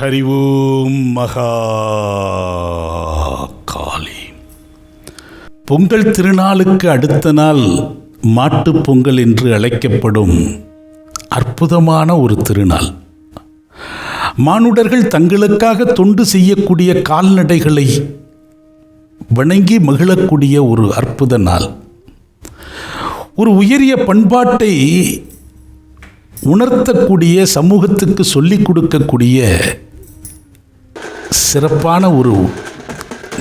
ஹரி ஓம் மகா காளி. பொங்கல் திருநாளுக்கு அடுத்த நாள் மாட்டுப் பொங்கல் என்று அழைக்கப்படும் அற்புதமான ஒரு திருநாள். மானுடர்கள் தங்களுக்காக தொண்டு செய்யக்கூடிய கால்நடைகளை வணங்கி மகிழக்கூடிய ஒரு அற்புத நாள். ஒரு உயரிய பண்பாட்டை உணர்த்தக்கூடிய சமூகத்துக்கு சொல்லிக் கொடுக்கக்கூடிய சிறப்பான ஒரு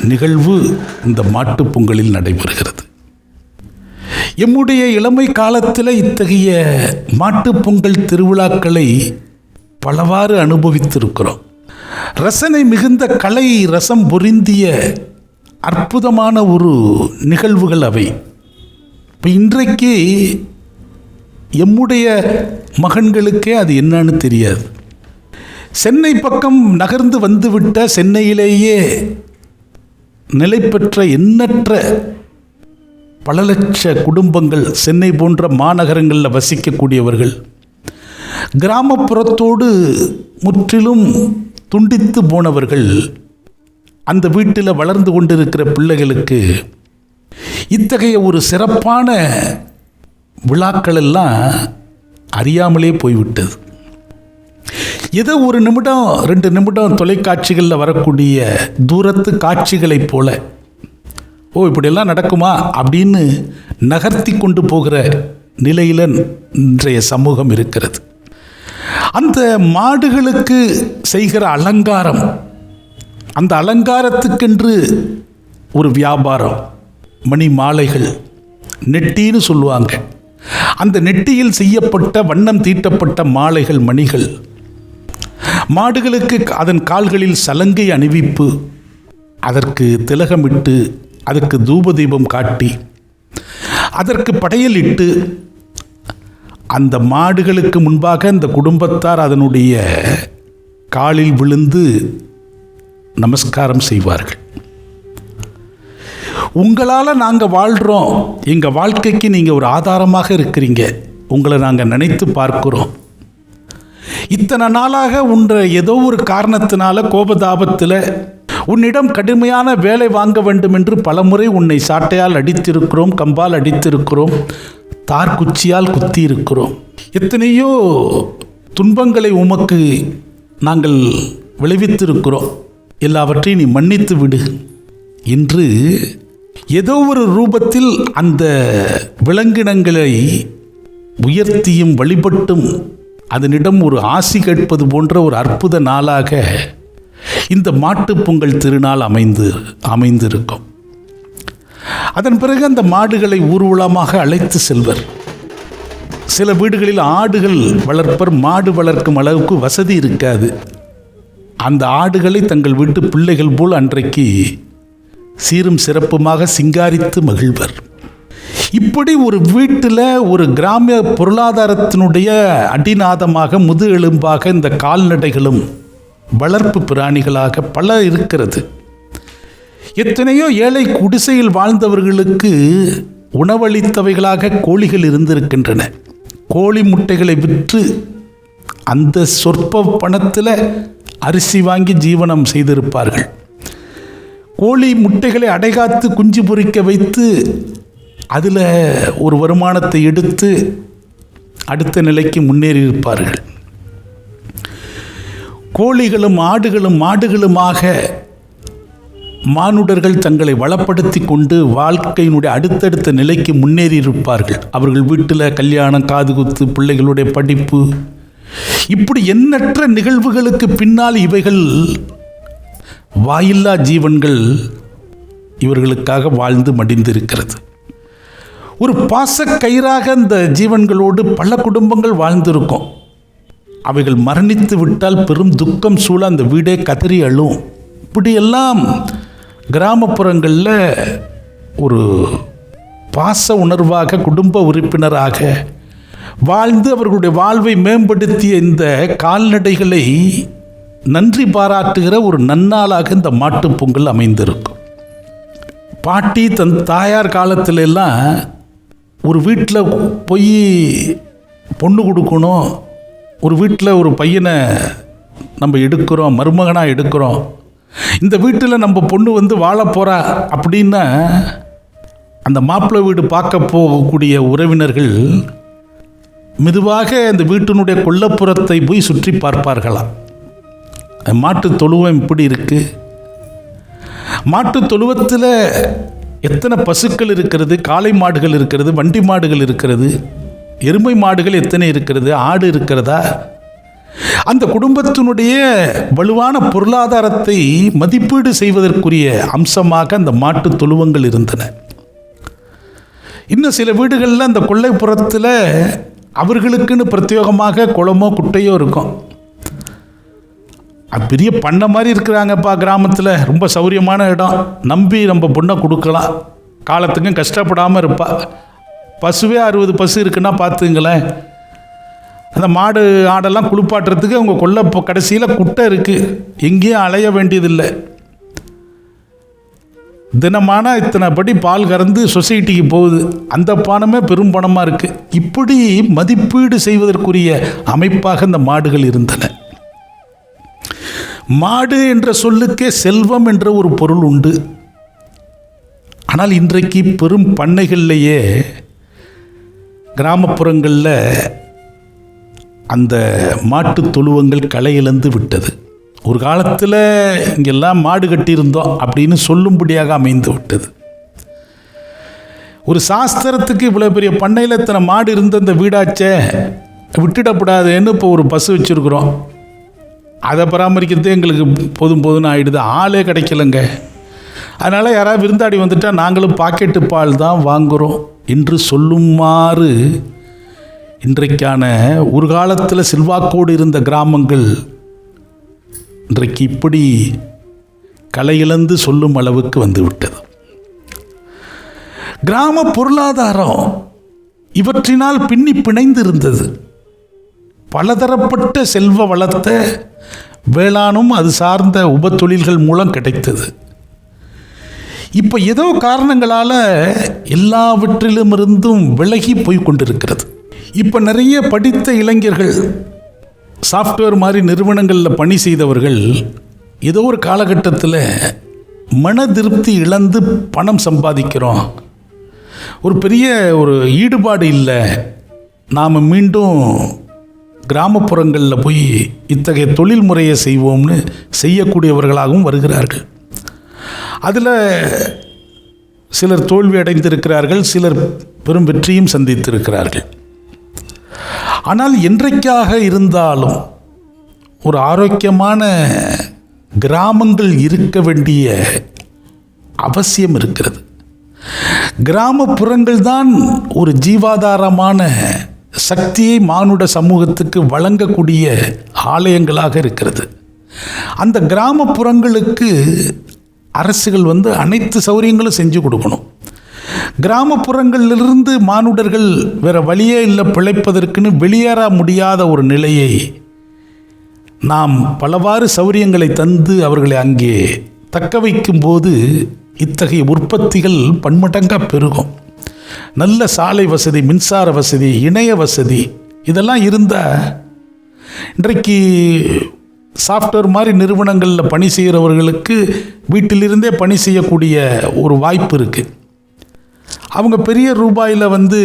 நிகழ்வு இந்த மாட்டுப் பொங்கலில் நடைபெறுகிறது. எம்முடைய இளமை காலத்தில் இத்தகைய மாட்டுப் பொங்கல் திருவிழாக்களை பலவாறு அனுபவித்திருக்கிறோம். ரசனை மிகுந்த கலை ரசம் பொருந்திய அற்புதமான ஒரு நிகழ்வுகள் அவை. இப்போ இன்றைக்கு எம்முடைய மகன்களுக்கே அது என்னன்னு தெரியாது. சென்னை பக்கம் நகர்ந்து வந்துவிட்ட சென்னையிலேயே நிலை பெற்ற எண்ணற்ற பல லட்ச குடும்பங்கள் சென்னை போன்ற மாநகரங்களில் வசிக்கக்கூடியவர்கள் கிராமப்புறத்தோடு முற்றிலும் துண்டித்து போனவர்கள் அந்த வீட்டில் வளர்ந்து கொண்டிருக்கிற பிள்ளைகளுக்கு இத்தகைய ஒரு சிறப்பான விழாக்கள் எல்லாம் அறியாமலே போய்விட்டது. ஏதோ ஒரு நிமிடம் ரெண்டு நிமிடம் தொலைக்காட்சிகளில் வரக்கூடிய தூரத்து காட்சிகளைப் போல ஓ இப்படியெல்லாம் நடக்குமா அப்படின்னு நகர்த்தி கொண்டு போகிற நிலையில் இன்றைய சமூகம் இருக்கிறது. அந்த மாடுகளுக்கு செய்கிற அலங்காரம் அந்த அலங்காரத்துக்கென்று ஒரு வியாபாரம் மணி மாலைகள் நெட்டின்னு சொல்லுவாங்க. அந்த நெட்டியில் செய்யப்பட்ட வண்ணம் தீட்டப்பட்ட மாலைகள் மணிகள் மாடுகளுக்கு அதன் கால்களில் சலங்கை அணிவிப்பு அதற்கு திலகமிட்டு அதற்கு தூபதீபம் காட்டி அதற்கு படையலிட்டு அந்த மாடுகளுக்கு முன்பாக அந்த குடும்பத்தார் அதனுடைய காலில் விழுந்து நமஸ்காரம் செய்வார்கள். உங்களால் நாங்கள் வாழ்கிறோம் எங்கள் வாழ்க்கைக்கு நீங்கள் ஒரு ஆதாரமாக இருக்கிறீங்க. உங்களை நாங்கள் நினைத்து பார்க்குறோம். இத்தனை நாளாக உன்ற ஏதோ ஒரு காரணத்தினால கோபதாபத்தில் உன்னிடம் கடுமையான வேலை வாங்க வேண்டும் என்று பலமுறை உன்னை சாட்டையால் அடித்திருக்கிறோம் கம்பால் அடித்திருக்கிறோம் தார் குச்சியால் குத்தி இருக்கிறோம் எத்தனையோ துன்பங்களை உமக்கு நாங்கள் விளைவித்திருக்கிறோம். எல்லாவற்றையும் நீ மன்னித்து விடு என்று ஏதோ ஒரு ரூபத்தில் அந்த விலங்கினங்களை உயர்த்தியும் வழிபட்டும் அதனிடம் ஒரு ஆசி கேட்பது போன்ற ஒரு அற்புத நாளாக இந்த மாட்டுப் பொங்கல் திருநாள் அமைந்து அமைந்திருக்கும். அதன் பிறகு அந்த மாடுகளை ஊர்வலமாக அழைத்து செல்வர். சில வீடுகளில் ஆடுகள் வளர்ப்பர் மாடு வளர்க்கும் அளவுக்கு வசதி இருக்காது. அந்த ஆடுகளை தங்கள் வீட்டு பிள்ளைகள் போல் அன்றைக்கு சீரும் சிறப்புமாக சிங்காரித்து மகிழ்வர். இப்படி ஒரு வீட்டில் ஒரு கிராமிய பொருளாதாரத்தினுடைய அடிநாதமாக முது எலும்பாக இந்த கால்நடைகளும் வளர்ப்பு பிராணிகளாக பல இருக்கிறது. எத்தனையோ ஏழை குடிசையில் வாழ்ந்தவர்களுக்கு உணவளித்தவைகளாக கோழிகள் இருந்திருக்கின்றன. கோழி முட்டைகளை விற்று அந்த சொற்ப பணத்தில் அரிசி வாங்கி ஜீவனம் செய்திருப்பார்கள். கோழி முட்டைகளை அடைகாத்து குஞ்சு பொறிக்க வைத்து அதில் ஒரு வருமானத்தை எடுத்து அடுத்த நிலைக்கு முன்னேறியிருப்பார்கள். கோழிகளும் ஆடுகளும் மாடுகளுமாக மானுடர்கள் தங்களை வளப்படுத்தி கொண்டு வாழ்க்கையினுடைய அடுத்தடுத்த நிலைக்கு முன்னேறியிருப்பார்கள். அவர்கள் வீட்டில் கல்யாணம் காதுகுத்து பிள்ளைகளுடைய படிப்பு. இப்படி எண்ணற்ற நிகழ்வுகளுக்கு பின்னால் இவைகள் வாயில்லா ஜீவன்கள் இவர்களுக்காக வாழ்ந்து மடிந்திருக்கிறது. ஒரு பாசக்கயிறாக அந்த ஜீவன்களோடு பல குடும்பங்கள் வாழ்ந்திருக்கும். அவைகள் மரணித்து விட்டால் பெரும் துக்கம் சூழ அந்த வீடே கதறி அழும். இப்படியெல்லாம் கிராமப்புறங்களில் ஒரு பாச உணர்வாக குடும்ப உறுப்பினராக வாழ்ந்து அவர்களுடைய வாழ்வை மேம்படுத்திய இந்த கால்நடைகளை நன்றி பாராட்டுகிற ஒரு நன்னாளாக இந்த மாட்டுப் பொங்கல் அமைந்திருக்கும். பாட்டி தன் தாயார் காலத்திலெல்லாம் ஒரு வீட்டில் போய் பொண்ணு கொடுக்கணும். ஒரு வீட்டில் ஒரு பையனை நம்ம எடுக்கிறோம் மருமகனாக எடுக்கிறோம். இந்த வீட்டில் நம்ம பொண்ணு வந்து வாழ போகிறா அப்படின்னா அந்த மாப்பிள்ளை வீடு பார்க்க போகக்கூடிய உறவினர்கள் மெதுவாக அந்த வீட்டினுடைய கொல்லப்புறத்தை போய் சுற்றி பார்ப்பார்களாம் மாட்டு தொழுவம் இப்படி இருக்குது மாட்டு தொழுவத்தில் எத்தனை பசுக்கள் இருக்கிறது காளை மாடுகள் இருக்கிறது வண்டி மாடுகள் இருக்கிறது எருமை மாடுகள் எத்தனை இருக்கிறது ஆடு இருக்கிறதா? அந்த குடும்பத்தினுடைய வலுவான பொருளாதாரத்தை மதிப்பீடு செய்வதற்குரிய அம்சமாக அந்த மாட்டு தொழுவங்கள் இருந்தன. இன்னும் சில வீடுகளில் அந்த கொல்லைப்புறத்தில் அவர்களுக்குன்னு பிரத்யேகமாக குளமோ குட்டையோ இருக்கும். அது பெரிய பண்ணை மாதிரி இருக்கிறாங்கப்பா கிராமத்தில். ரொம்ப சௌரியமான இடம். நம்பி நம்ம பொண்ணை கொடுக்கலாம். காலத்துக்கும் கஷ்டப்படாமல் இருப்பா. பசுவே அறுபது பசு இருக்குன்னா பார்த்துங்களேன் அந்த மாடு ஆடெல்லாம் குளிப்பாட்டுறதுக்கு அவங்க கொல்ல கடைசியில் குட்டை இருக்குது எங்கேயும் அலைய வேண்டியதில்லை. தினமான இத்தனை படி பால் கறந்து சொசைட்டிக்கு போகுது. அந்த பணமே பெரும் பணமாக இருக்குது இப்படி மதிப்பீடு செய்வதற்குரிய அமைப்பாக இந்த மாடுகள் இருந்தன. மாடு என்ற சொல்லுக்கே செல்வம் என்ற ஒரு பொருள் உண்டு. ஆனால் இன்றைக்கு பெரும் பண்ணைகள்லேயே கிராமப்புறங்களில் அந்த மாட்டு தொழுவங்கள் களை இழந்து விட்டது. ஒரு காலத்தில் இங்கெல்லாம் மாடு கட்டியிருந்தோம் அப்படின்னு சொல்லும்படியாக அமைந்து விட்டது. ஒரு சாஸ்திரத்துக்கு இவ்வளோ பெரிய பண்ணையில் இத்தனை மாடு இருந்த இந்த வீடாச்சே விட்டுடப்படாதுன்னு இப்போ ஒரு பஸ் வச்சுருக்குறோம். அதை பராமரிக்கிறது எங்களுக்கு போதும் போதும்னு ஆகிடுது ஆளே கிடைக்கலங்க. அதனால் யாராவது விருந்தாடி வந்துட்டால் நாங்களும் பாக்கெட்டு பால் தான் வாங்குகிறோம் என்று சொல்லுமாறு இன்றைக்கான ஒரு காலத்தில் செல்வாக்கோடு இருந்த கிராமங்கள் இன்றைக்கு இப்படி கலையிழந்து சொல்லும் அளவுக்கு வந்துவிட்டது கிராம பொருளாதாரம் இவற்றினால் பின்னி பிணைந்து இருந்தது பலதரப்பட்ட செல்வ வளத்தை வேளாணும் அது சார்ந்த உப தொழில்கள் மூலம் கிடைத்தது. இப்போ ஏதோ காரணங்களால் எல்லாவற்றிலும் இருந்தும் விலகி போய் கொண்டிருக்கிறது. இப்போ நிறைய படித்த இளைஞர்கள் சாஃப்ட்வேர் மாதிரி நிறுவனங்களில் பணி செய்தவர்கள் ஏதோ ஒரு காலகட்டத்தில் மன திருப்தி இழந்து பணம் சம்பாதிக்கிறோம். ஒரு பெரிய ஒரு ஈடுபாடு இல்லை. நாம் மீண்டும் கிராமப்புறங்களில் போய் இத்தகைய தொழில் முறையை செய்வோம்னு செய்யக்கூடியவர்களாகவும் வருகிறார்கள். அதில் சிலர் தோல்வி அடைந்திருக்கிறார்கள் சிலர் பெரும் வெற்றியும் சந்தித்திருக்கிறார்கள். ஆனால் என்றைக்காக இருந்தாலும் ஒரு ஆரோக்கியமான கிராமங்கள் இருக்க வேண்டிய அவசியம் இருக்கிறது. கிராமப்புறங்கள் தான் ஒரு ஜீவாதாரமான சக்தியை மானுட சமூகத்துக்கு வழங்கக்கூடிய ஆலயங்களாக இருக்கிறது. அந்த கிராமப்புறங்களுக்கு அரசுகள் வந்து அனைத்து சௌகரியங்களும் செஞ்சு கொடுக்கணும். கிராமப்புறங்களிலிருந்து மானுடர்கள் வேற வழியே இல்லை பிழைப்பதற்குன்னு வெளியேற முடியாத ஒரு நிலையை நாம் பலவாறு சௌரியங்களை தந்து அவர்களை அங்கே தக்க வைக்கும்போது இத்தகைய உற்பத்திகள் பன்மடங்காக பெருகும். நல்ல சாலை வசதி மின்சார வசதி இணைய வசதி இதெல்லாம் இருந்தால் இன்றைக்கு சாஃப்ட்வேர் மாதிரி நிறுவனங்களில் பணி செய்கிறவர்களுக்கு வீட்டிலிருந்தே பணி செய்யக்கூடிய ஒரு வாய்ப்பு இருக்குது அவங்க பெரிய ரூபாயில் வந்து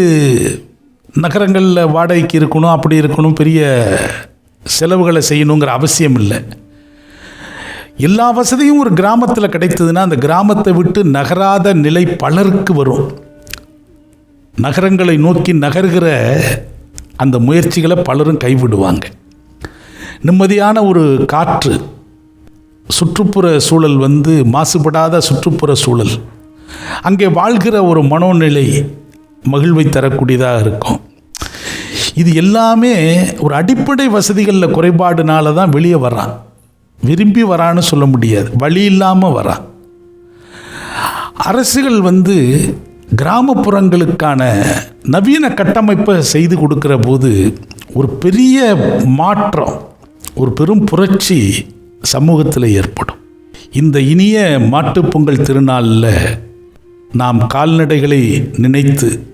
நகரங்களில் வாடகைக்கு இருக்கணும் அப்படி இருக்கணும் பெரிய செலவுகளை செய்யணுங்கிற அவசியம் இல்லை. எல்லா வசதியும் ஒரு கிராமத்தில் கிடைத்ததுன்னா அந்த கிராமத்தை விட்டு நகராத நிலை பலருக்கு வரும். நகரங்களை நோக்கி நகர்கிற அந்த முயற்சிகளை பலரும் கைவிடுவாங்க. நிம்மதியான ஒரு காற்று சுற்றுப்புற சூழல் வந்து மாசுபடாத சுற்றுப்புற சூழல். அங்கே வாழ்கிற ஒரு மனோநிலை மகிழ்வை தரக்கூடியதாக இருக்கும். இது எல்லாமே ஒரு அடிப்படை வசதிகளில் குறைபாடுனால தான் வெளியே வரான். விரும்பி வரான்னு சொல்ல முடியாது. வழி இல்லாமல் வரான். அரசுகள் வந்து கிராமப்புறங்களுக்கான நவீன கட்டமைப்பை செய்து கொடுக்குற போது ஒரு பெரிய மாற்றம் ஒரு பெரும் புரட்சி சமூகத்தில் ஏற்படும். இந்த இனிய மாட்டுப்பொங்கல் திருநாளில் நாம் கால்நடைகளை நினைத்து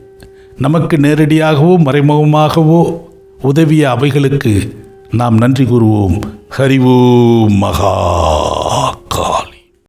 நமக்கு நேரடியாகவோ மறைமுகமாகவோ உதவிய அவைகளுக்கு நாம் நன்றி கூறுவோம். ஹரிவோம் மகா.